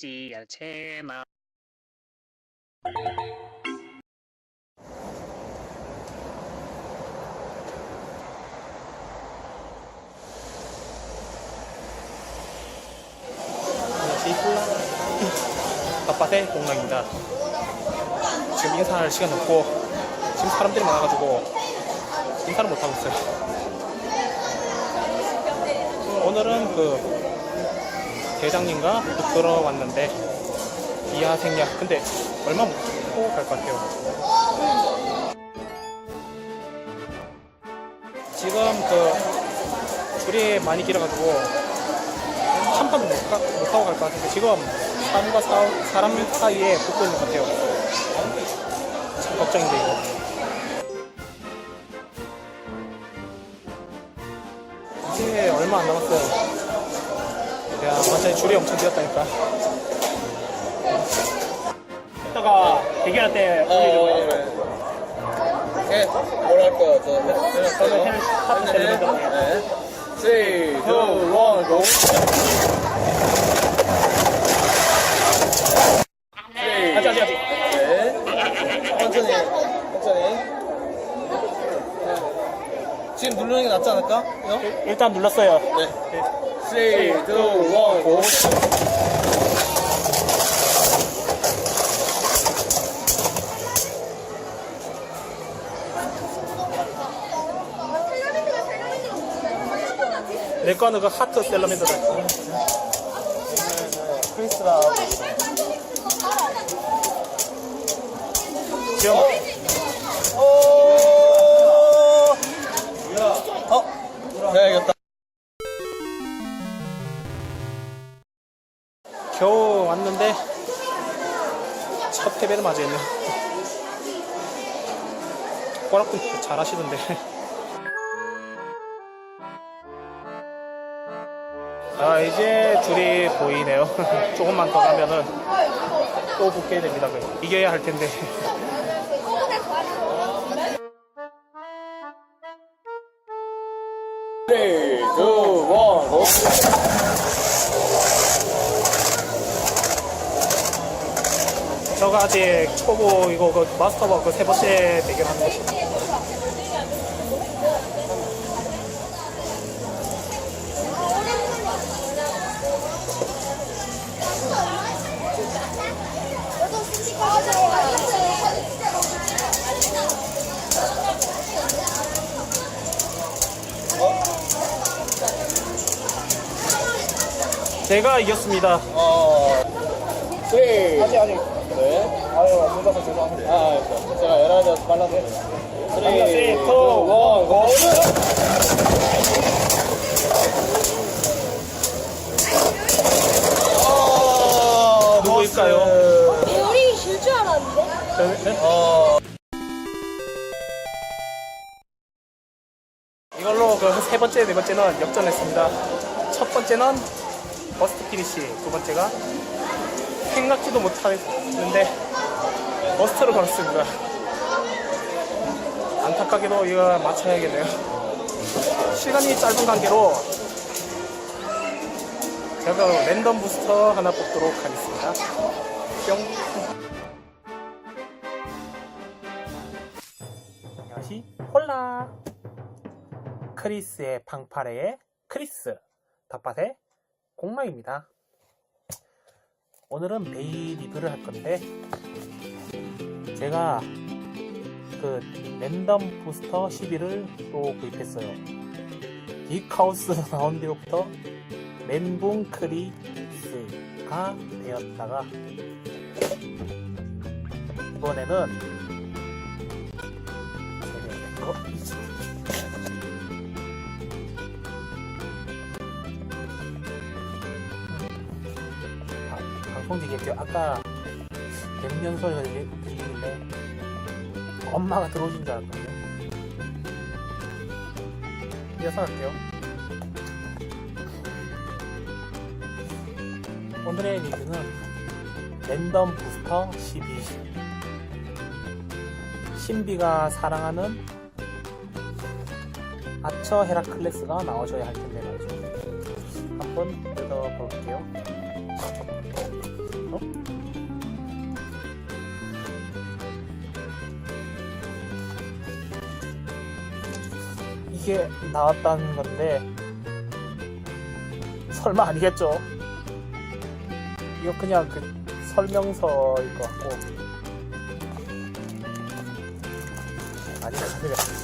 잊지 않채나 안녕하세요. 바빠대 동랑입니다. 지금 인사할 시간 없고 지금 사람들이 많아가지고 인사를 못 하고 있어요. 오늘은 그 대장님과 들어 왔는데 이하 생략 근데 얼마 못갈것 같아요. 지금 그 줄이 많이 길어가지고 한판 못, 가- 못 하고 갈 것 같은데 지금 사람과 사, 사람 사이에 붙고 있는 것 같아요. 참 걱정인데 이거. 이제 얼마 안 남았어요. 야 완전히 줄이 엄청 길었다니까. 이따가 대기할 때 올리려고 예, 거야? 저 해- 저는. 헬- 하트 셀러리더. 네. 3, 2, 1, GO! 3, 아직 아직 아직. 네. 천천히, 천천히. 네. 지금 누르는 게 낫지 않을까? 형? 일단 눌렀어요. 네. 3, 2, 1, GO! 내 거는 그 하트 셀러미더다. 크리스라. 지금 오! 어? 네, 이겼다. 겨우 왔는데 첫 패배를 맞이했네. 꼬락도 잘하시던데. 아 이제 줄이 보이네요. 조금만 더 가면은 또 붙게 됩니다. 그. 이겨야 할 텐데. Three, one, go. 저가 아직 초보 이거 그 마스터버 그세 번째 대결하는 것이. 제가 이겼습니다. 어. 아직 아직. 네. 아유 혼자서 죄송합니다. 아, 알겠어. 제가 열하자 빨라서. three, Three, two, two, one, go. 아, 누구일까요? 머스. 요리 질줄 알았는데? 네? 어, 이걸로 그 세 번째, 네 번째는 역전했습니다. 첫 번째는 버스트 피니시, 두 번째가 생각지도 못했는데 버스트로 걸었습니다. 안타깝게도 이거 맞춰야겠네요. 시간이 짧은 관계로 제가 랜덤 부스터 하나 뽑도록 하겠습니다. 뿅. 안녕하시 홀라. 크리스의 방파레의 크리스, 닷밭의 공망입니다. 오늘은 베이 리뷰를 할 건데, 제가 그 랜덤 부스터 11을 또 구입했어요. 빅하우스 나온 뒤로부터 멘붕 크리스가 되었다가, 이번에는 제가 방송지겠죠. 아까 냉면 소리가 들리- 들리길래 엄마가 들어오신 줄 알았거든요. 이어서 할게요. 오늘의 리뷰는 랜덤 부스터 12. 신비가 사랑하는 아처 헤라클레스가 나오셔야 할 텐데 말이죠. 한번 뜯어볼게요. 이렇게 나왔다는 건데 설마 아니겠죠? 이거 그냥 그 설명서일 것 같고 아니가 아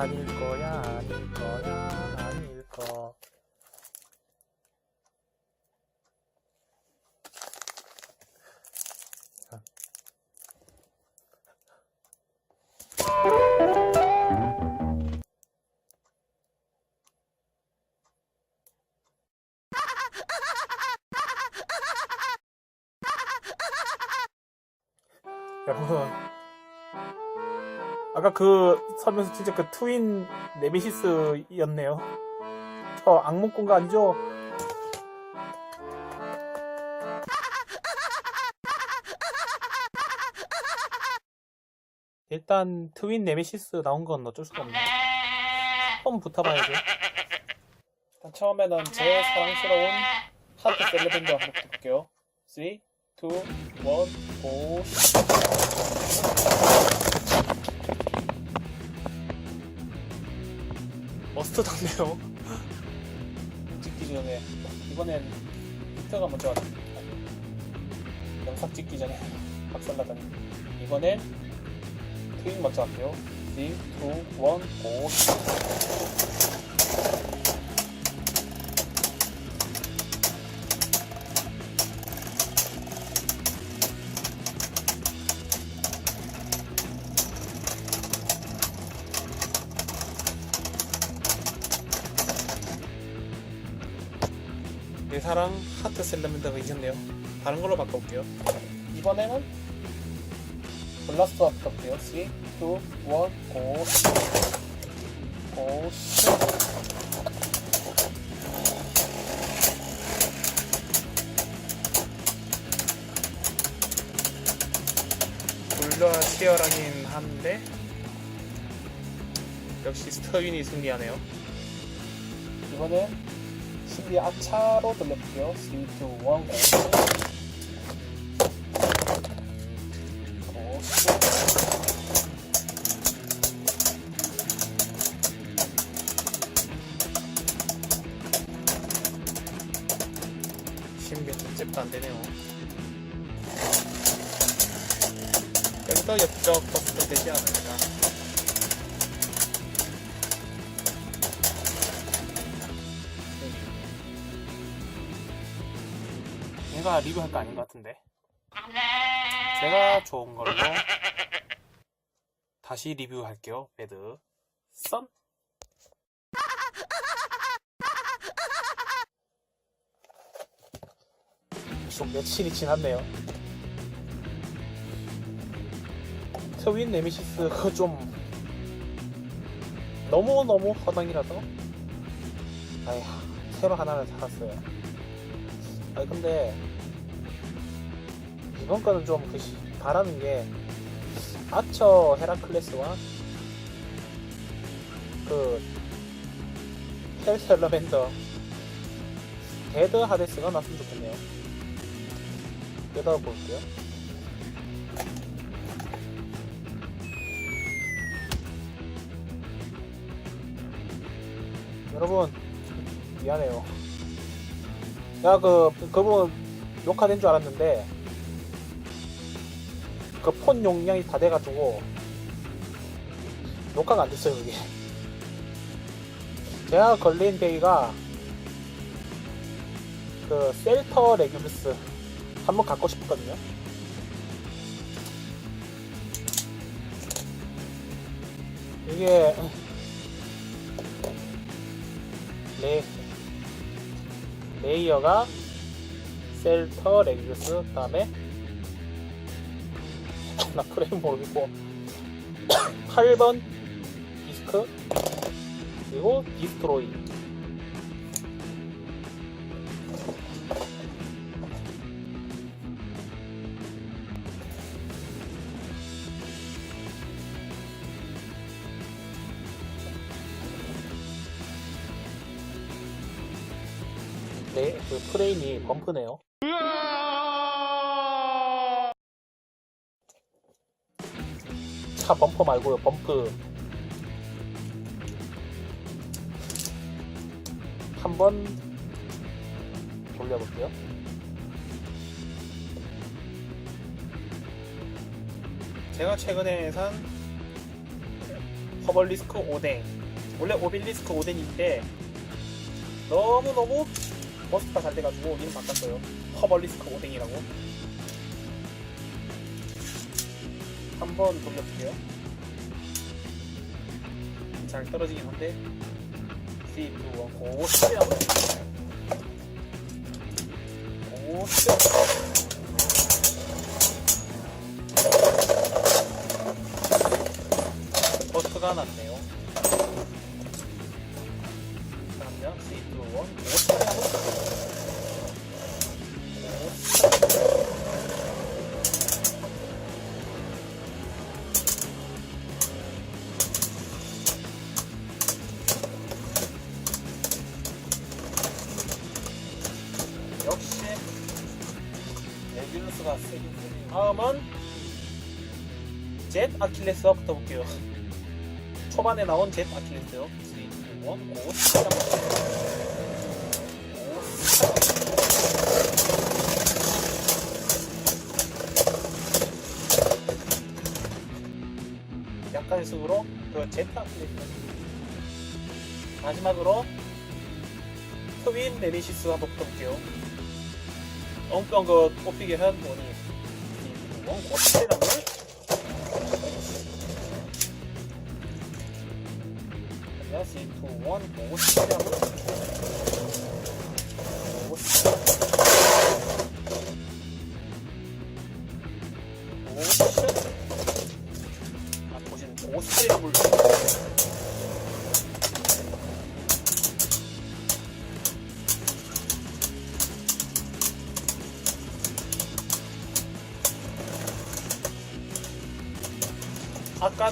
아닐 거야 아닐 거야 아닐 거. 여러분 아까 그 설명서 진짜 그 트윈 네메시스였네요. 저 악몽꾼가 아니죠? 일단 트윈 네메시스 나온 건 어쩔 수가 없네. 처음 붙어봐야죠. 일단 처음에는 제 사랑스러운 하트 셀레밴드 한번 붙어볼게요. 3, 2, 1, 고! 머스터드네요. 찍기 전에 이번엔 히트가 먼저 왔다. 영상 찍기 전에 박살나다니. 이번엔 트윈 먼저 할게요. 3, 2, 1, 고! 내 사랑 하트 셀러맨더가 이겼네요. 다른 걸로 바꿔볼게요. 이번에는 블라스터 바꿔볼게요. 3, 2, 1, 고! 고! 슛! 둘다 치열하긴 한데 역시 스터윈이 승리하네요. 이번엔 아차로 돌려볼게요. 3, 2, 1, 고! 고! 슛! 신비 cep도 안 되네요. 여기서 옆쪽 버스도 되지 않을까. 얘가 리뷰할 거 아닌 것 같은데. 제가 좋은 걸로 다시 리뷰할게요. 배드 썬. 좀 며칠이 지났네요. 트윈 네미시스 좀 너무너무 허당이라서 아휴 새로 하나를 살았어요 아니 근데 이번 거는 좀 그 바라는 게 아처 헤라클레스와 그 헬셀러맨더 데드 하데스가 났으면 좋겠네요 뜯어볼게요 여러분 미안해요. 야그 그분 녹화된 줄 알았는데 그 폰 용량이 다 돼가지고 녹화가 안 됐어요 그게. 제가 걸린 데이가 그 셀터 레귤스 한번 갖고 싶었거든요. 이게 레, 레이어가 셀터 레귤스 그 다음에 나 그래 모르겠고 8번 디스크 그리고 디스트로이 네, 그 프레임이 범프네요. 차 범퍼 말고요, 범프. 한번 돌려볼게요. 제가 최근에 산 허벌리스크 오뎅 원래 오빌리스크 오뎅인데 너무너무 버스가 잘 돼가지고 이름 바꿨어요 허벌리스크 오뎅이라고 한번 돌려볼게요. 잘 떨어지긴 한데. 3, 2, 1 고스트 고스트 버스가 났네 역시 레귤루스가 세긴 세네요. 다음은 젯 아킬레스 부터 볼게요. 초반에 나온 젯 아킬레스요. 3, 2, 1, 고! 시작! 고! 시작! 약간의 수으로 그젯 아킬레스 마지막으로 트윈 네미시스 한번 붙어볼게요. 엉뚱한 거 뽑히게 한 분이 원 고스테라물 안녕하세요 투원 고스테라물 고스테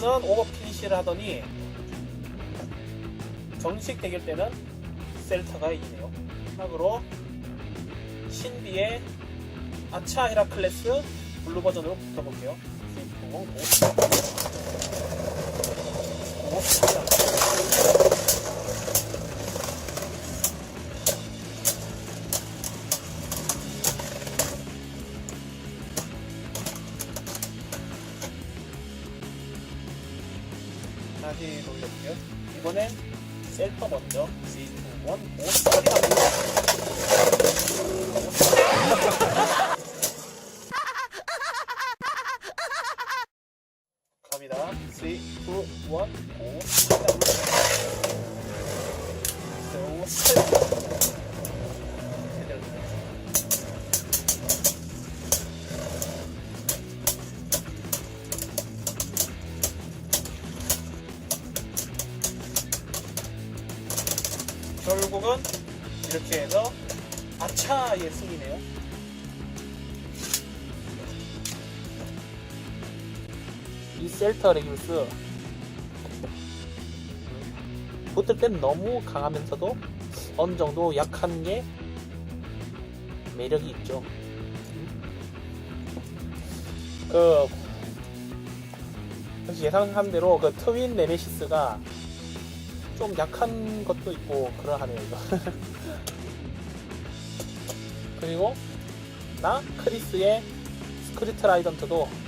때는 오버피니시를 하더니 정식 대결 때는 셀타가 이기네요. 마지막으로 신비의 아차 헤라클레스 블루 버전으로 붙어볼게요. 9 0 0 9 0 갑니다. 3, 2, 1, 고. 결국은 이렇게 해서 아차의 승이네요. 셀터 레귤스 붙을 땐 너무 강하면서도 어느 정도 약한 게 매력이 있죠. 그 역시 예상한 대로 그 트윈 네메시스가 좀 약한 것도 있고 그러하네요 이거 그리고 나 크리스의 스크리트 라이던트도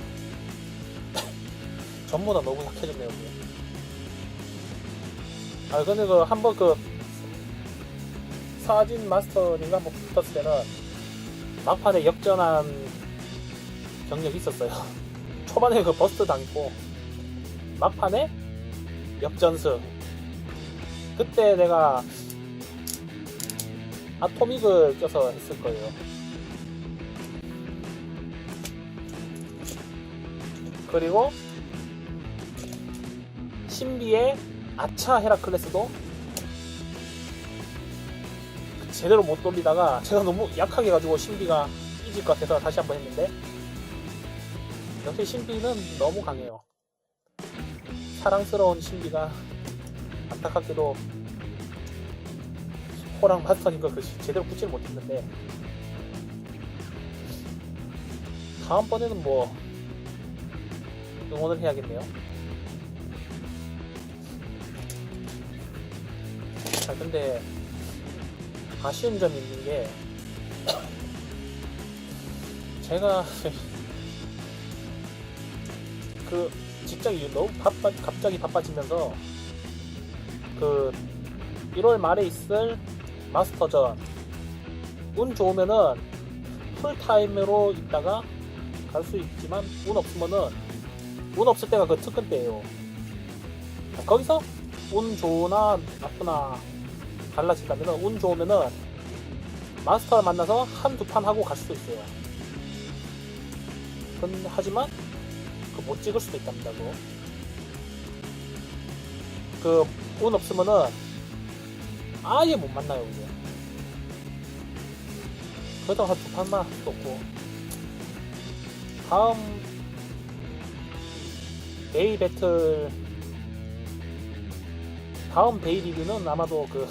전부 다 너무 약해졌네요 그게. 아 근데 그 한번 그 사진 마스터님과 한번 붙었을 때는 막판에 역전한 경력이 있었어요 초반에 그 버스트 당했고 막판에 역전승 그때 내가 아토믹을 껴서 했을 거예요. 그리고 신비의 아차 헤라클레스도 제대로 못 돌리다가 제가 너무 약하게 해가지고 신비가 이길 것 같아서 다시 한번 했는데 역시 신비는 너무 강해요. 사랑스러운 신비가 안타깝게도 호랑 마스터니까 그 제대로 붙지를 못했는데 다음번에는 뭐 응원을 해야겠네요. 근데 아쉬운 점이 있는 게 제가 그 직장이 너무 바빠 갑자기 바빠지면서 그 1월 말에 있을 마스터전 운 좋으면은 풀타임으로 있다가 갈 수 있지만 운 없으면은 운 없을 때가 그 특근 때예요. 거기서 운 좋으나 나쁘나 달라진다면은 운 좋으면은 마스터를 만나서 한두 판 하고 갈 수도 있어요. 근 하지만 그 못 찍을 수도 있답니다. 그거. 그운 없으면은 아예 못 만나요 이제. 그러다가 한두 판만 할 수도 없고 다음 데이 배틀 다음 데이 리그는 아마도 그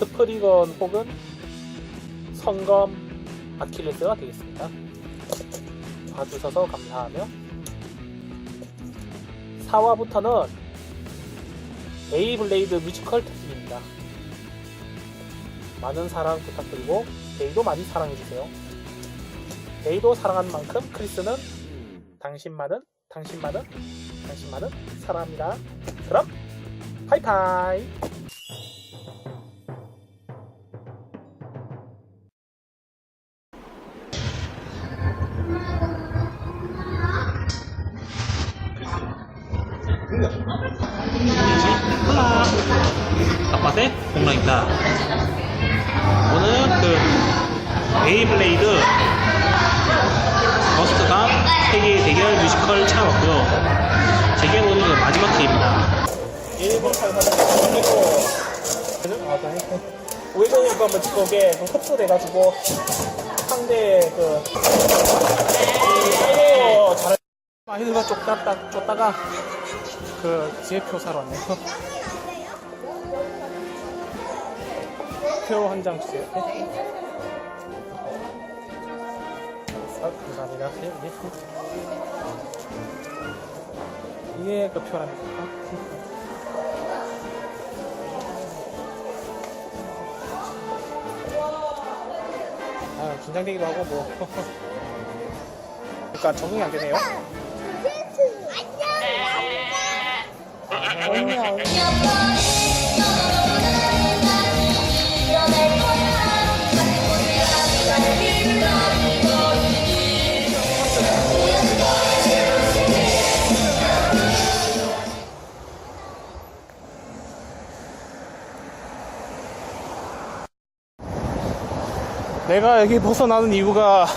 스프리건 혹은 성검 아킬레스가 되겠습니다. 봐주셔서 감사하며 4화부터는 베이블레이드 뮤지컬 특집입니다. 많은 사랑 부탁드리고 베이도 많이 사랑해주세요. 베이도 사랑하는 만큼 크리스는 당신만은 당신만은 당신만은 사랑합니다. 그럼 파이파이 아빠의 공랑입니다. 오늘 그 베이블레이드 버스트가 세계 대결 뮤지컬 참았고요. 제게 오늘 그 마지막 회입니다. 일본 상사는 외국인 거 한번 찍고 오게 흡수돼가지고 상대 그 서로 잘 아이들과 쫓다가 쫓다가 그 지혜표 사러 왔네요. 표한장 주세요. 네. 아, 감사합니다. 네, 네. 이게 그 표랍니다. 아, 긴장되기도 하고 뭐. 그러니까 적응이 안 되네요. 안녕. 내가 여기 벗어나는 이유가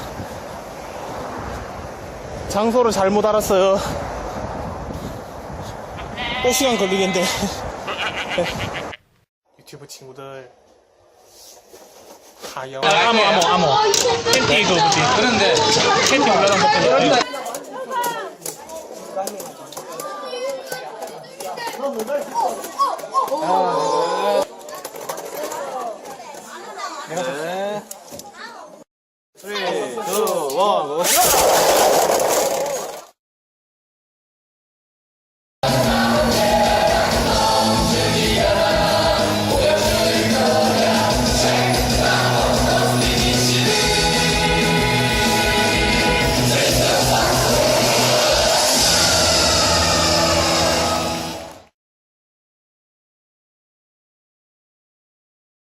장소를 잘못 알았어요. 또 시간 걸리겠는데. 유튜브 친구들. 하영. 아모, 아모, 아모. 그 뭐지? 그런데 팬티 올라간 것 같은데. 아,